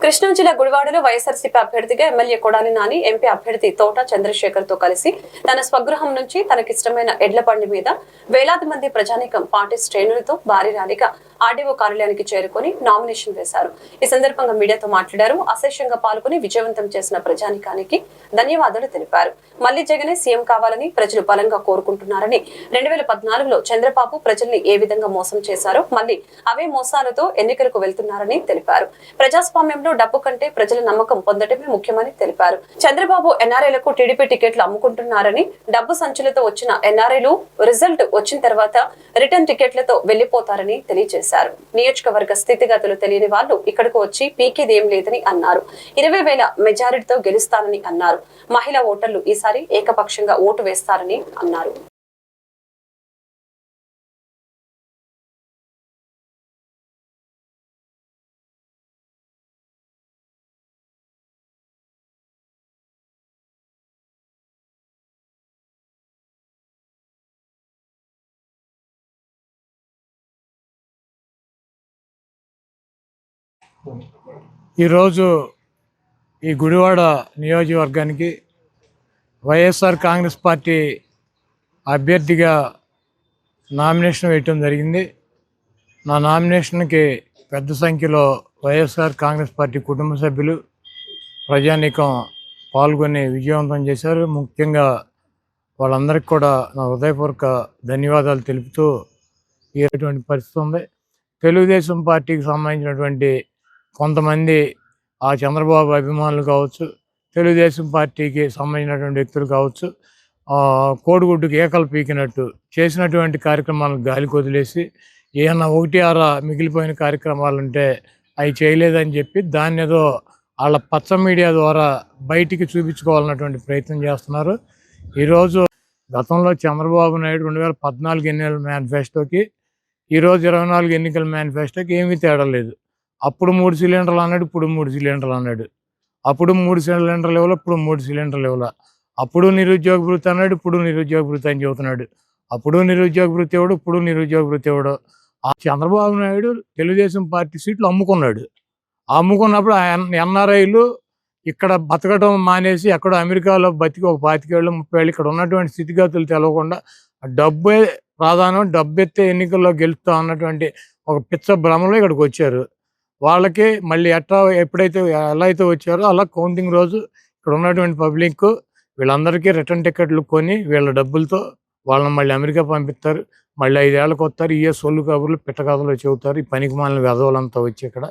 కృష్ణా జిల్లా గుడివాడలో వైఎస్ఆర్సీపీ అభ్యర్థిగా ఎమ్మెల్యే కొడాలి నాని ఎంపీ అభ్యర్థి తోట చంద్రశేఖర్తో కలిసి తన స్వగృహం నుంచి తనకిష్టమైన ఎడ్ల బండి మీద వేలాది మంది ప్రజానీకం పార్టీ శ్రేణులతో భారీ ర్యాలీగా ఆర్డీఓ కార్యాలయానికి చేరుకుని నామినేషన్ వేశారు. ఈ సందర్భంగా మీడియాతో మాట్లాడారు. అశేషంగా పాల్గొని విజయవంతం చేసిన ప్రజానికానికి ధన్యవాదాలు తెలిపారు. మళ్ళీ జగనే సీఎం కావాలని ప్రజలు బలంగా కోరుకుంటున్నారని రెండు వేల పద్నాలుగులో చంద్రబాబు ప్రజల్ని ఏ విధంగా మోసం చేశారో మళ్ళీ అవే మోసాలతో ఎన్నికలకు వెళ్తున్నారని తెలిపారు. ప్రజాస్వామ్యంలో డబ్బు కంటే ప్రజల నమ్మకం పొందడమే ముఖ్యమని తెలిపారు. చంద్రబాబు ఎన్ఆర్ఐలకు టీడీపీ టికెట్లు అమ్ముకుంటున్నారని డబ్బు సంచులతో వచ్చిన ఎన్ఆర్ఐలు రిజల్ట్ వచ్చిన తర్వాత రిటర్న్ టికెట్లతో వెళ్ళిపోతారని తెలియజేశారు. నియోజకవర్గ స్థితిగతులు తెలియని వాళ్ళు ఇక్కడకు వచ్చి పీకేది ఏం లేదని అన్నారు. ఇరవై వేల మెజారిటీతో గెలుస్తానని అన్నారు. మహిళా ఓటర్లు ఈసారి ఏకపక్షంగా ఓటు వేస్తారని అన్నారు. ఈరోజు ఈ గుడివాడ నియోజకవర్గానికి వైఎస్ఆర్ కాంగ్రెస్ పార్టీ అభ్యర్థిగా నామినేషన్ వేయటం జరిగింది. నా నామినేషన్కి పెద్ద సంఖ్యలో వైఎస్ఆర్ కాంగ్రెస్ పార్టీ కుటుంబ సభ్యులు ప్రజానీకం పాల్గొని విజయవంతం చేశారు. ముఖ్యంగా వాళ్ళందరికీ కూడా నా హృదయపూర్వక ధన్యవాదాలు తెలుపుతూ ఇటువంటి పరిస్థితి ఉంది. తెలుగుదేశం పార్టీకి సంబంధించినటువంటి కొంతమంది ఆ చంద్రబాబు అభిమానులు కావచ్చు తెలుగుదేశం పార్టీకి సంబంధించినటువంటి వ్యక్తులు కావచ్చు కోడిగుడ్డుకి ఏకలు పీకినట్టు చేసినటువంటి కార్యక్రమాలను గాలికి వదిలేసి ఏమన్నా ఒకటి ఆరా మిగిలిపోయిన కార్యక్రమాలు ఉంటే అవి చేయలేదని చెప్పి దాన్ని ఏదో వాళ్ళ పచ్చ మీడియా ద్వారా బయటికి చూపించుకోవాలన్నటువంటి ప్రయత్నం చేస్తున్నారు. ఈరోజు గతంలో చంద్రబాబు నాయుడు రెండు వేల పద్నాలుగు ఎన్నికల మేనిఫెస్టోకి ఈరోజు ఇరవై నాలుగు ఎన్నికల మేనిఫెస్టోకి ఏమీ తేడా లేదు. అప్పుడు మూడు సిలిండర్లు అన్నాడు ఇప్పుడు మూడు సిలిండర్లు అన్నాడు. అప్పుడు మూడు సిలిండర్లు ఇవ్వాలి ఇప్పుడు మూడు సిలిండర్లు ఇవ్వాలి. అప్పుడు నిరుద్యోగ వృత్తి అన్నాడు ఇప్పుడు నిరుద్యోగ వృత్తి అని చెబుతున్నాడు. అప్పుడు నిరుద్యోగ వృత్తి ఇవ్వడు ఇప్పుడు నిరుద్యోగ వృత్తి ఇవ్వడు ఆ చంద్రబాబు నాయుడు తెలుగుదేశం పార్టీ సీట్లు అమ్ముకున్నాడు. అమ్ముకున్నప్పుడు ఎన్ఆర్ఐలు ఇక్కడ బతకడం మానేసి ఎక్కడో అమెరికాలో బతికి ఒక పాతికేళ్ళు ముప్పై ఏళ్ళు ఇక్కడ ఉన్నటువంటి స్థితిగతులు తెలవకుండా డబ్బే ప్రాధాన్యం డబ్బు ఎత్తే ఎన్నికల్లో గెలుస్తా అన్నటువంటి ఒక పిచ్చ భ్రమలో ఇక్కడికి వచ్చారు. వాళ్ళకి మళ్ళీ ఎట్లా ఎప్పుడైతే ఎలా అయితే వచ్చారో అలా కౌంటింగ్ రోజు ఇక్కడ ఉన్నటువంటి పబ్లిక్ వీళ్ళందరికీ రిటర్న్ టికెట్లు కొని వీళ్ళ డబ్బులతో వాళ్ళని మళ్ళీ అమెరికా పంపిస్తారు మళ్ళీ ఐదేళ్ళకి వస్తారు ఇయే సొల్లు కబుర్లు పిట్ట కథలు చెబుతారు. ఈ పనికి మాలిన వెధవులంతా వచ్చి ఇక్కడ